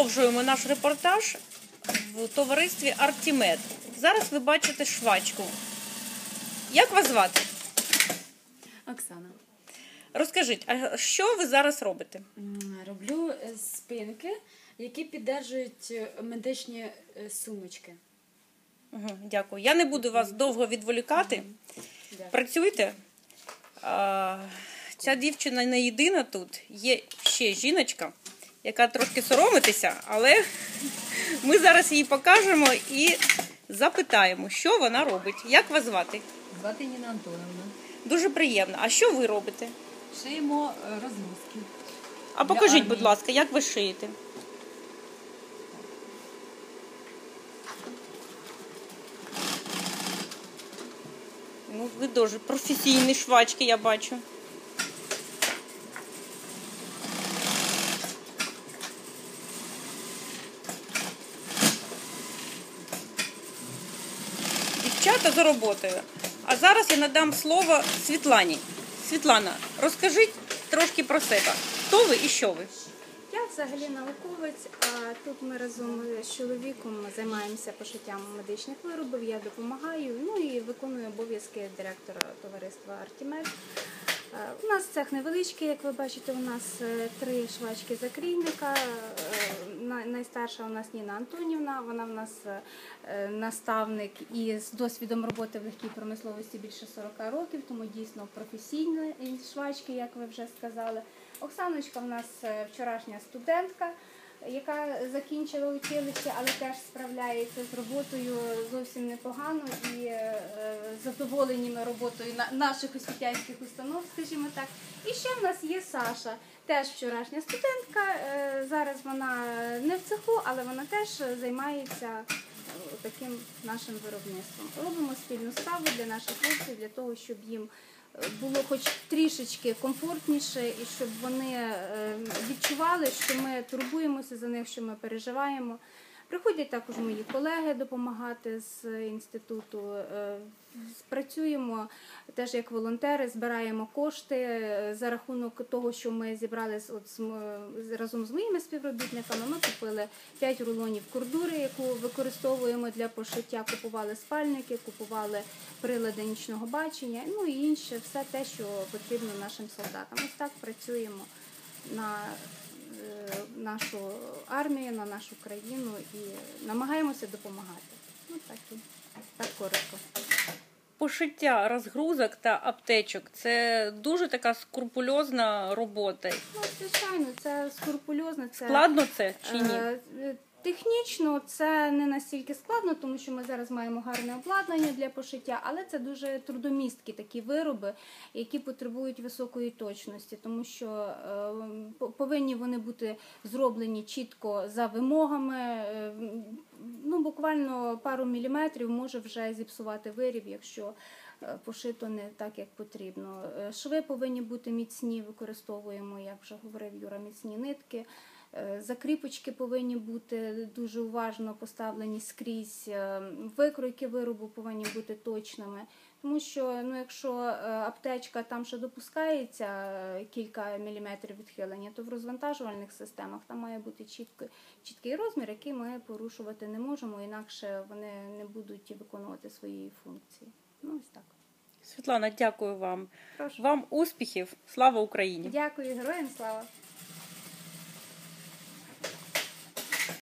продовжуємо наш репортаж в товаристві Артімед. Зараз ви бачите швачку. Як вас звати? Оксана. Розкажіть, а що ви зараз робите? Роблю е, спинки, які піддержують е, медичні е, сумочки. Угу, дякую. Я не буду вас довго відволікати. Дякую. Працюйте. А, ця дівчина не єдина тут. Є ще жіночка, яка трошки соромитися, але ми зараз їй покажемо і запитаємо, що вона робить. Як вас звати? Звати Ніна Антоновна. Дуже приємно. А що ви робите? Шиємо е. А покажіть, будь ласка, як ви шиєте? Ну, ви дуже професійні швачки, я бачу. Дівчата за роботою. А зараз я надам слово Світлані. Світлана, розкажіть трошки про себе. Хто ви і що ви? Я взагалі науковець, а тут ми разом з чоловіком займаємося пошиттям медичних виробів. Я допомагаю, ну і виконую обов'язки директора товариства Артімед. Е, У нас цех невеличкий, як ви бачите, у нас е, три швачки закрійника. Най- Найстарша у нас Ніна Антонівна, вона в нас е, наставник і з досвідом роботи в легкій промисловості більше 40 років, тому дійсно професійні швачки, як ви вже сказали. Оксаночка в нас е, вчорашня студентка, яка закінчила училище, але теж справляється з роботою зовсім непогано і е, задоволені роботою наших освітянських установ, скажімо так. І ще в нас є Саша, теж вчорашня студентка. е, Зараз вона не в цеху, але вона теж займається е, таким нашим виробництвом. Робимо спільну справу для наших хлопців, для того, щоб їм е, було хоч трішечки комфортніше, і щоб вони відчували, що ми турбуємося за них, що ми переживаємо. Приходять також мої колеги допомагати з інституту. е, Працюємо теж як волонтери, збираємо кошти е, за рахунок того, що ми зібрали разом з моїми співробітниками. Ми купили 5 рулонів кордури, яку використовуємо для пошиття. Купували спальники, купували прилади нічного бачення, ну і інше, все те, що потрібно нашим солдатам. Ось так працюємо на нашу армію, на нашу країну і намагаємося допомагати. Ну так і так коротко. Пошиття розгрузок та аптечок це дуже така скрупульозна робота. Ну, звичайно, це скрупульозно. Це Складно це чи ні? Технічно це не настільки складно, тому що ми зараз маємо гарне обладнання для пошиття, але це дуже трудомісткі такі вироби, які потребують високої точності, тому що е, повинні вони бути зроблені чітко за вимогами. е, Ну, буквально пару міліметрів може вже зіпсувати виріб, якщо е, пошито не так, як потрібно. Шви повинні бути міцні, використовуємо, як вже говорив Юра, міцні нитки. Е, Закріпочки повинні бути дуже уважно поставлені скрізь. е, Викройки виробу повинні бути точними. Тому що ну, якщо е, аптечка там ще допускається кілька міліметрів відхилення, то в розвантажувальних системах там має бути чітко, чіткий розмір, який ми порушувати не можемо, інакше вони не будуть виконувати свої функції. Ну ось так. Світлана, дякую вам. Прошу. Вам успіхів. Слава Україні! Дякую, героям слава!